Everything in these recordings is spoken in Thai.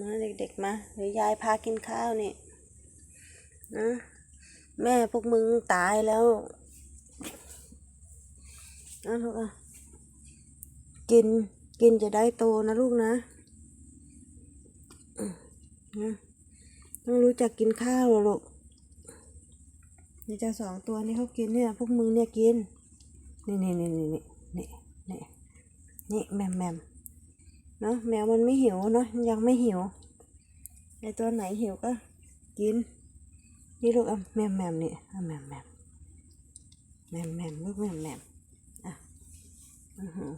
มาเด็กๆมาเดี๋ยวยายพากินข้าวนี่นะแม่พวกมึงตายแล้วนะลูกอะกินกินจะได้โตนะลูกนะนะต้องรู้จักกินข้าวลูกนี่จะสองตัวนี่เขากินเนี่ย พวกมึงเนี่ยกิน นี่นี่นี่นี่นี่นี่นี่แมมแมม เนาะแมวมันไม่หิวเนาะยังไม่หิวไอตัวไหนหิวก็กิน นี่ลูกอะแมมแมมนี่อะแมมแมมแมมแมมลูกแมมแมมอะอือหือ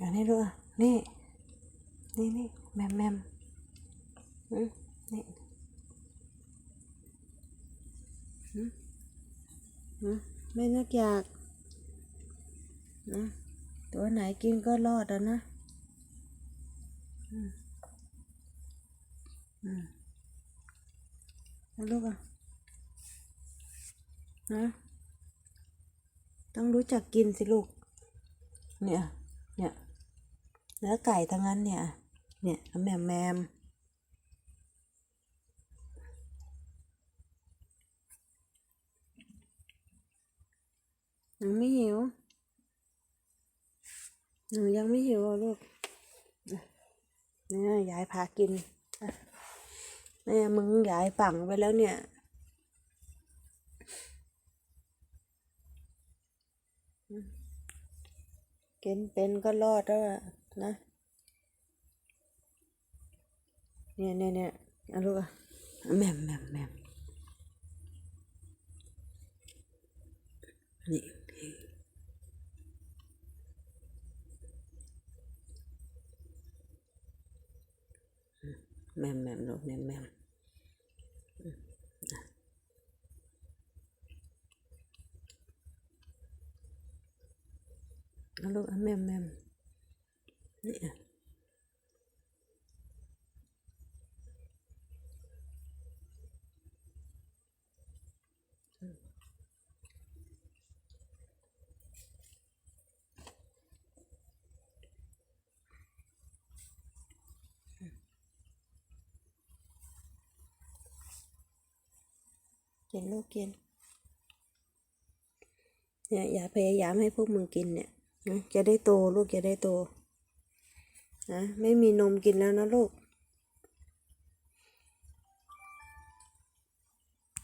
อันนี้ลูกอะนี่นี่นี่แมมแมมอืมนี่อืมอืมไม่นึกอยากนะ ตัวไหนกินก็รอดอะนะอืมอืมแล้วลูกอะฮะต้องรู้จักกินสิลูก เนี่ย เนี่ย เนื้อไก่ทั้งนั้นเนี่ย เนี่ยแมมแมมหนูไม่หิว หนูยังไม่หิวลูกเนี่ยยายพากินเนี่ยมึงยายฝังไปแล้วเนี่ยกินเป็นก็รอดแล้วนะเนี่ยเนี่ยเนี่ยเอาลูกอะแหม่มแหม่มแหม่มนี่ แม่มแม่มลูกแม่มแม่มอืมอะเอาลูกอะแม่มแม่มนี่อะ กินลูกกิน เนี่ยอย่าพยายามให้พวกมึงกินเนี่ยนะจะได้โตลูกจะได้โตนะไม่มีนมกินแล้วนะลูก